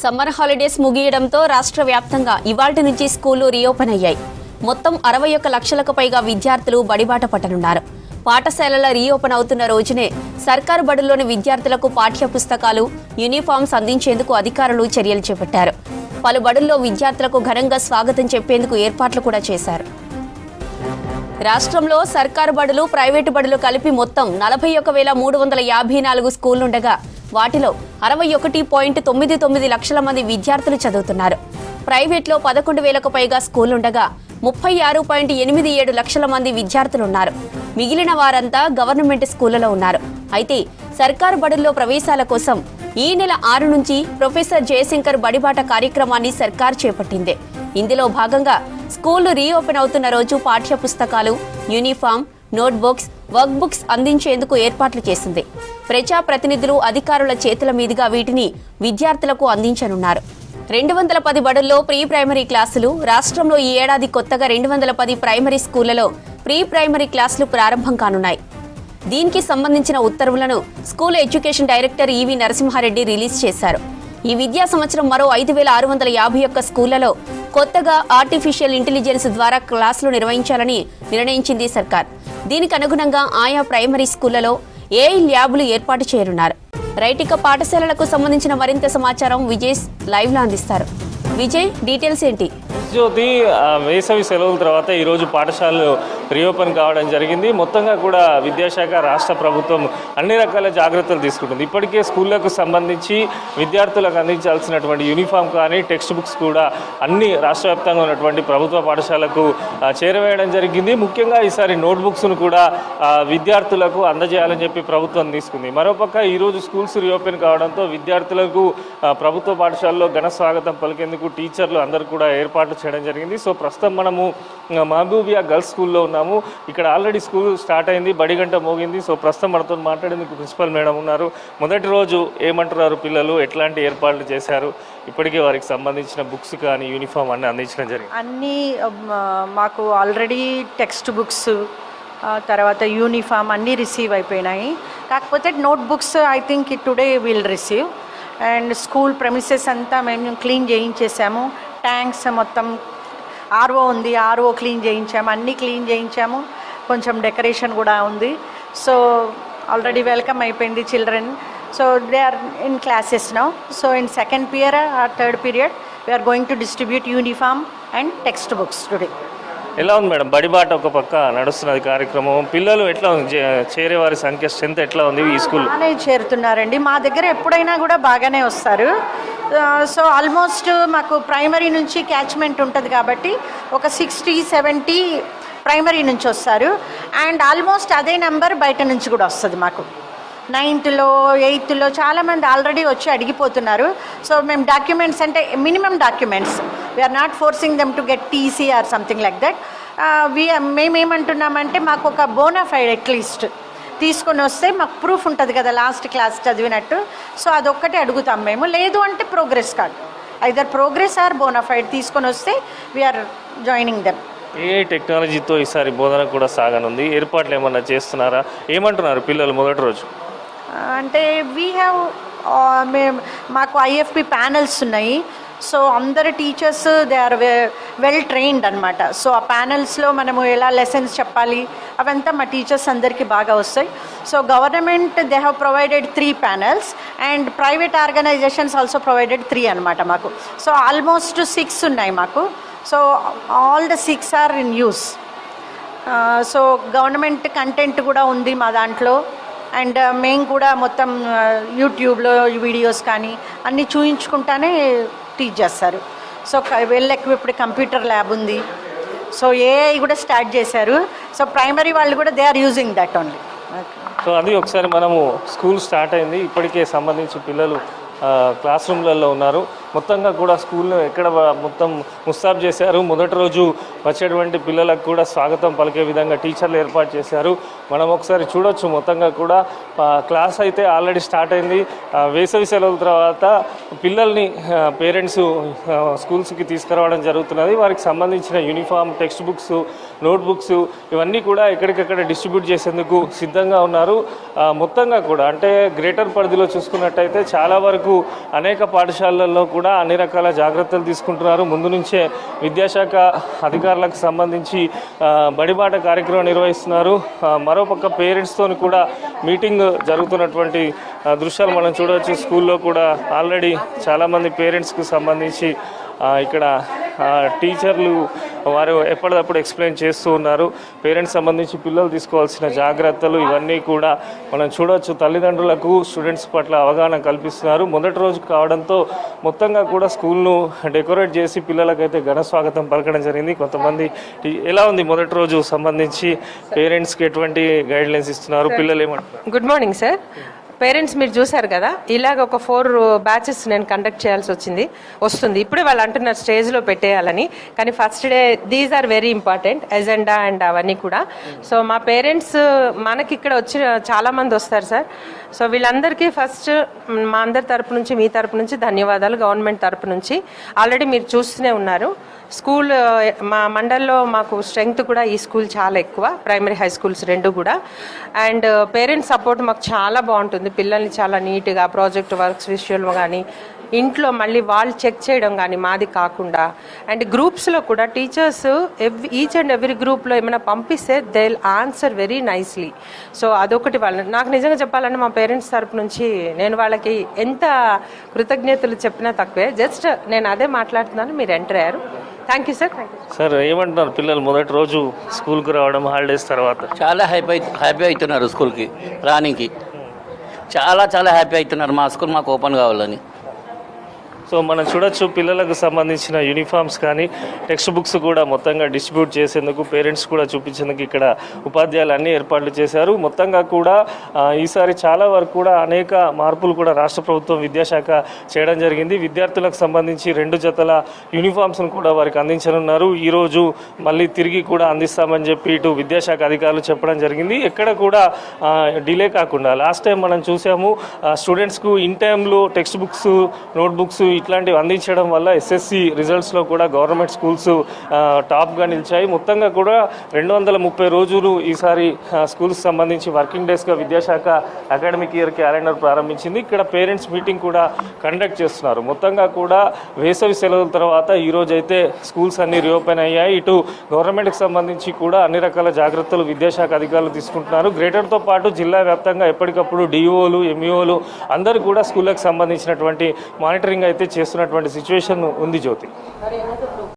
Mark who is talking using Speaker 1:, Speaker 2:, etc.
Speaker 1: Summer holidays ముగియడంతో రాష్ట్ర వ్యాప్తంగా ఇవాల్టి నుంచి స్కూళ్ళు రీఓపెన్ అయ్యాయి. మొత్తం అరవై ఒక్క లక్షలకు పైగా విద్యార్థులు బడిబాట పట్టనున్నారు. పాఠశాలల రీఓపెన్ అవుతున్న రోజునే సర్కారు బడుల్లోని విద్యార్థులకు పాఠ్య పుస్తకాలు యూనిఫామ్స్ అందించేందుకు అధికారులు చర్యలు చేపట్టారు. పలు బడుల్లో విద్యార్థులకు ఘనంగా స్వాగతం చెప్పేందుకు ఏర్పాట్లు కూడా చేశారు. రాష్ట్రంలో సర్కారు బడులు ప్రైవేటు బడులు కలిపి మొత్తం నలభై ఒక వేల మూడు వందల యాభై నాలుగు స్కూళ్ళుండగా వాటిలో అరవై ఒకటి పాయింట్ తొమ్మిది తొమ్మిది లక్షల మంది విద్యార్థులు చదువుతున్నారు. ప్రైవేట్లో పదకొండు వేలకు పైగా స్కూళ్ళుండగా ముప్పై ఆరు పాయింట్ ఎనిమిది ఏడు లక్షల మంది విద్యార్థులున్నారు. మిగిలిన వారంతా గవర్నమెంట్ స్కూళ్ళలో ఉన్నారు. అయితే సర్కారు బడుల్లో ప్రవేశాల కోసం ఈ నెల ఆరు నుంచి ప్రొఫెసర్ జయశంకర్ బడిబాట కార్యక్రమాన్ని సర్కార్ చేపట్టింది. ఇందులో భాగంగా స్కూళ్ళు రీఓపెన్ అవుతున్న రోజు పాఠ్య పుస్తకాలు యూనిఫామ్ నోట్బుక్స్ వర్క్ బుక్స్ అందించేందుకు ఏర్పాట్లు చేసింది. ప్రజా ప్రతినిధులు అధికారుల చేతుల మీదుగా వీటిని విద్యార్థులకు అందించనున్నారు. రెండు వందల పది బడుల్లో ప్రీ ప్రైమరీ క్లాసులు రాష్ట్రంలో ఈ ఏడాది కొత్తగా రెండు వందల పది ప్రైమరీ స్కూళ్ళలో ప్రీ ప్రైమరీ క్లాసులు ప్రారంభం కానున్నాయి. దీనికి సంబంధించిన ఉత్తర్వులను school education director E V Narasimhareddy release చేశారు. ఈ విద్యా సంవత్సరం మరో ఐదు వేల ఆరు వందల యాభై ఒక్క స్కూళ్ళలో కొత్తగా ఆర్టిఫిషియల్ ఇంటెలిజెన్స్ ద్వారా క్లాసులు నిర్వహించాలని నిర్ణయించింది సర్కార్. దీనికి అనుగుణంగా ఆయా ప్రైమరీ స్కూళ్ళలో ఏఐ ల్యాబ్లు ఏర్పాటు చేయనున్నారు. రైటిక పాఠశాలలకు సంబంధించిన మరింత సమాచారం విజయ్ లైవ్లో అందిస్తారు. విజయ్ డీటెయిల్స్ ఏంటి?
Speaker 2: జ్యోతి వేసవి సెలవుల తర్వాత ఈరోజు పాఠశాలలు రీఓపెన్ కావడం జరిగింది. మొత్తంగా కూడా విద్యాశాఖ రాష్ట్ర ప్రభుత్వం అన్ని రకాల జాగ్రత్తలు తీసుకుంటుంది. ఇప్పటికే స్కూళ్ళకు సంబంధించి విద్యార్థులకు అందించాల్సినటువంటి యూనిఫామ్ కానీ టెక్స్ట్ బుక్స్ కూడా అన్ని రాష్ట్ర వ్యాప్తంగా ఉన్నటువంటి ప్రభుత్వ పాఠశాలకు చేరవేయడం జరిగింది. ముఖ్యంగా ఈసారి నోట్బుక్స్ను కూడా విద్యార్థులకు అందజేయాలని చెప్పి ప్రభుత్వం తీసుకుంది. మరోపక్క ఈరోజు స్కూల్స్ రీఓపెన్ కావడంతో విద్యార్థులకు ప్రభుత్వ పాఠశాలలో ఘన స్వాగతం పలికేందుకు టీచర్లు అందరు కూడా ఏర్పాట్లు చేయడం జరిగింది. సో ప్రస్తుతం మనము మహబూబియా గర్ల్స్ స్కూల్లో ఉన్నాము. ఇక్కడ ఆల్రెడీ స్కూల్ స్టార్ట్ అయింది బడి గంట మోగింది. సో ప్రస్తుతం మనతో మాట్లాడేందుకు ప్రిన్సిపల్ మేడం ఉన్నారు. మొదటి రోజు ఏమంటున్నారు పిల్లలు? ఎట్లాంటి ఏర్పాట్లు చేశారు? ఇప్పటికే వారికి సంబంధించిన బుక్స్ కానీ యూనిఫామ్ అన్ని అందించడం జరిగింది.
Speaker 3: అన్నీ మాకు ఆల్రెడీ టెక్స్ట్ బుక్స్ తర్వాత యూనిఫామ్ అన్నీ రిసీవ్ అయిపోయినాయి. కాకపోతే notebooks I think today will receive. And school premises అంతా మేము క్లీన్ చేయించేసాము. ట్యాంక్స్ మొత్తం ఆర్ఓ ఉంది ఆర్ఓ క్లీన్ చేయించాము అన్నీ క్లీన్ చేయించాము. కొంచెం డెకరేషన్ కూడా ఉంది. సో ఆల్రెడీ వెల్కమ్ అయిపోయింది children so they are in classes now so in second period or third period we are going to distribute uniform and text books today
Speaker 2: ఎలా ఉంది madam? బడిబాట ఒక పక్క నడుస్తున్నది కార్యక్రమం. పిల్లలు ఎట్లా ఉంది? చేరే వారి సంఖ్య స్ట్రెంత్ ఎట్లా ఉంది ఈ స్కూల్?
Speaker 3: బాగానే చేరుతున్నారండి. మా దగ్గర ఎప్పుడైనా కూడా బాగానే వస్తారు. సో ఆల్మోస్ట్ మాకు ప్రైమరీ నుంచి క్యాచ్మెంట్ ఉంటుంది కాబట్టి ఒక సిక్స్టీ సెవెంటీ ప్రైమరీ నుంచి వస్తారు. అండ్ ఆల్మోస్ట్ అదే నెంబర్ బయట నుంచి కూడా వస్తుంది మాకు. నైన్త్లో ఎయిత్లో చాలామంది ఆల్రెడీ వచ్చి అడిగిపోతున్నారు. సో మేము డాక్యుమెంట్స్ అంటే minimum documents. We are not forcing them to get TC or something like that we మేమేమంటున్నామంటే మాకు ఒక బోనాఫైడ్ అట్లీస్ట్ తీసుకొని వస్తే మాకు ప్రూఫ్ ఉంటుంది కదా లాస్ట్ క్లాస్ చదివినట్టు. సో అదొక్కటే అడుగుతాం మేము. లేదు అంటే progress card either progress or bonafide తీసుకొని వస్తే వీఆర్ జాయినింగ్ దెమ్
Speaker 2: ఏ టెక్నాలజీతో ఈసారి బోధన కూడా సాగనుంది? ఏర్పాట్లు ఏమన్నా చేస్తున్నారా? ఏమంటున్నారు పిల్లలు మొదటి రోజు?
Speaker 3: అంటే వీ హ్యావ్ మేము మాకు ఐఎఫ్పి ప్యానల్స్ ఉన్నాయి. సో అందరు teachers they are well trained అనమాట సో ఆ ప్యానల్స్లో మనము ఎలా లెసన్స్ చెప్పాలి అవంతా మా టీచర్స్ అందరికీ బాగా వస్తాయి. So government they have provided three panels and private organisations also provided three అనమాట మాకు. సో ఆల్మోస్ట్ సిక్స్ ఉన్నాయి మాకు. So all the six are in use so government content కూడా ఉంది మా దాంట్లో. అండ్ uh, మేము కూడా మొత్తం uh, యూట్యూబ్లో వీడియోస్ కానీ అన్నీ చూయించుకుంటానే టీచ్ చేస్తారు. So well equipped computer lab ఉంది. సో ఏఐ కూడా స్టార్ట్ చేశారు. సో ప్రైమరీ వాళ్ళు కూడా they are using that only.
Speaker 2: So అది ఒకసారి మనము స్కూల్ స్టార్ట్ అయింది. ఇప్పటికే సంబంధించి పిల్లలు క్లాస్ రూమ్లలో ఉన్నారు. మొత్తంగా కూడా స్కూల్ను ఎక్కడ మొత్తం ముస్తాబ్ చేశారు. మొదటి రోజు వచ్చేటువంటి పిల్లలకు కూడా స్వాగతం పలికే విధంగా టీచర్లు ఏర్పాటు చేశారు. మనం ఒకసారి చూడొచ్చు. మొత్తంగా కూడా క్లాస్ అయితే ఆల్రెడీ స్టార్ట్ అయింది. వేసవి సెలవుల తర్వాత పిల్లల్ని పేరెంట్స్ స్కూల్స్కి తీసుకురావడం జరుగుతున్నది. వారికి సంబంధించిన యూనిఫామ్ టెక్స్ట్ బుక్స్ నోట్బుక్స్ ఇవన్నీ కూడా ఎక్కడికక్కడ డిస్ట్రిబ్యూట్ చేసేందుకు సిద్ధంగా ఉన్నారు. మొత్తంగా కూడా అంటే గ్రేటర్ పరిధిలో చూసుకున్నట్టయితే చాలా వరకు అనేక పాఠశాలల్లో కూడా కూడా అన్ని రకాల జాగ్రత్తలు తీసుకుంటున్నారు. ముందు నుంచే విద్యాశాఖ అధికారులకు సంబంధించి బడిబాట కార్యక్రమం నిర్వహిస్తున్నారు. మరోపక్క పేరెంట్స్తో కూడా మీటింగ్ జరుగుతున్నటువంటి దృశ్యాలు మనం చూడవచ్చు. స్కూల్లో కూడా ఆల్రెడీ చాలామంది పేరెంట్స్కి సంబంధించి ఇక్కడ టీచర్లు వారు ఎప్పటికప్పుడు ఎక్స్ప్లెయిన్ చేస్తూ ఉన్నారు. పేరెంట్స్ సంబంధించి పిల్లలు తీసుకోవాల్సిన జాగ్రత్తలు ఇవన్నీ కూడా మనం చూడవచ్చు తల్లిదండ్రులకు స్టూడెంట్స్ పట్ల అవగాహన కల్పిస్తున్నారు. మొదటి రోజు కావడంతో మొత్తంగా కూడా స్కూల్ను డెకరేట్ చేసి పిల్లలకైతే ఘన స్వాగతం పలకడం జరిగింది. కొంతమంది ఎలా ఉంది మొదటి రోజు సంబంధించి పేరెంట్స్కి ఎటువంటి గైడ్లైన్స్ ఇస్తున్నారు? పిల్లలు ఏమంటారు
Speaker 4: గుడ్ మార్నింగ్ సార్ పేరెంట్స్ మీరు చూశారు కదా ఇలాగ ఒక ఫోర్ బ్యాచెస్ నేను కండక్ట్ చేయాల్సి వచ్చింది వస్తుంది. ఇప్పుడే వాళ్ళు అంటున్నారు స్టేజ్లో పెట్టేయాలని కానీ first day these are very important agenda and అవన్నీ కూడా. సో మా పేరెంట్స్ మనకి ఇక్కడ వచ్చి చాలామంది వస్తారు సార్. సో వీళ్ళందరికీ ఫస్ట్ మా అందరి తరపు నుంచి మీ తరపు నుంచి ధన్యవాదాలు గవర్నమెంట్ తరపు నుంచి. ఆల్రెడీ మీరు చూస్తూనే ఉన్నారు. స్కూల్ మా మండల్లో మాకు స్ట్రెంగ్త్ కూడా ఈ స్కూల్ చాలా ఎక్కువ ప్రైమరీ హై స్కూల్స్ రెండు కూడా. అండ్ పేరెంట్స్ సపోర్ట్ మాకు చాలా బాగుంటుంది. పిల్లల్ని చాలా నీట్గా ప్రాజెక్ట్ వర్క్స్ విషయంలో కానీ ఇంట్లో మళ్ళీ వాళ్ళు చెక్ చేయడం కానీ మాది కాకుండా. అండ్ గ్రూప్స్లో కూడా టీచర్స్ ఎవ్ ఈచ్ అండ్ ఎవ్రీ గ్రూప్లో ఏమైనా పంపిస్తే they answer very nicely so అదొకటి వాళ్ళ నాకు నిజంగా చెప్పాలంటే మా పేరెంట్స్ తరపు నుంచి నేను వాళ్ళకి ఎంత కృతజ్ఞతలు చెప్పినా తక్కువే. జస్ట్ నేను అదే మాట్లాడుతున్నాను మీరు ఎంటర్ అయ్యారు. Thank you sir thank you
Speaker 2: sir ఏమంటున్నారు పిల్లలు? మొదటి రోజు స్కూల్కి రావడం హాలిడేస్ తర్వాత?
Speaker 5: చాలా హ్యాపీ అయి- హ్యాపీ అవుతున్నారు స్కూల్కి రానికి చాలా చాలా హ్యాపీ అవుతున్నారు. మా స్కూల్ మాకు ఓపెన్ కావాలని.
Speaker 2: సో మనం చూడొచ్చు పిల్లలకు సంబంధించిన యూనిఫామ్స్ కానీ టెక్స్ట్ బుక్స్ కూడా మొత్తంగా డిస్ట్రిబ్యూట్ చేసేందుకు పేరెంట్స్ కూడా చూపించేందుకు ఇక్కడ ఉపాధ్యాయులు అన్ని ఏర్పాట్లు చేశారు. మొత్తంగా కూడా ఈసారి చాలా వరకు కూడా అనేక మార్పులు కూడా రాష్ట్ర ప్రభుత్వం విద్యాశాఖ చేయడం జరిగింది. విద్యార్థులకు సంబంధించి రెండు జతల యూనిఫామ్స్ను కూడా వారికి అందించనున్నారు. ఈరోజు మళ్ళీ తిరిగి కూడా అందిస్తామని చెప్పి ఇటు విద్యాశాఖ అధికారులు చెప్పడం జరిగింది. ఎక్కడ కూడా డిలే కాకుండా లాస్ట్ టైం మనం చూసాము స్టూడెంట్స్కు ఇన్ టైంలో టెక్స్ట్ బుక్స్ నోట్బుక్స్ ఇట్లాంటివి అందించడం వల్ల ఎస్ఎస్సి రిజల్ట్స్లో కూడా గవర్నమెంట్ స్కూల్స్ టాప్గా నిలిచాయి. మొత్తంగా కూడా రెండు వందల ముప్పై రోజులు ఈసారి స్కూల్స్ సంబంధించి వర్కింగ్ డేస్గా విద్యాశాఖ అకాడమిక్ ఇయర్ క్యాలెండర్ ప్రారంభించింది. ఇక్కడ పేరెంట్స్ మీటింగ్ కూడా కండక్ట్ చేస్తున్నారు. మొత్తంగా కూడా వేసవి సెలవుల తర్వాత ఈరోజు అయితే స్కూల్స్ అన్ని రీఓపెన్ అయ్యాయి. ఇటు గవర్నమెంట్కి సంబంధించి కూడా అన్ని రకాల జాగ్రత్తలు విద్యాశాఖ అధికారులు తీసుకుంటున్నారు. గ్రేటర్తో పాటు జిల్లా వ్యాప్తంగా ఎప్పటికప్పుడు డిఓలు ఎంఈఓలు అందరూ కూడా స్కూళ్ళకి సంబంధించినటువంటి మానిటరింగ్ అయితే చేస్తున్నటువంటి సిచ్యువేషన్ ఉంది జ్యోతి.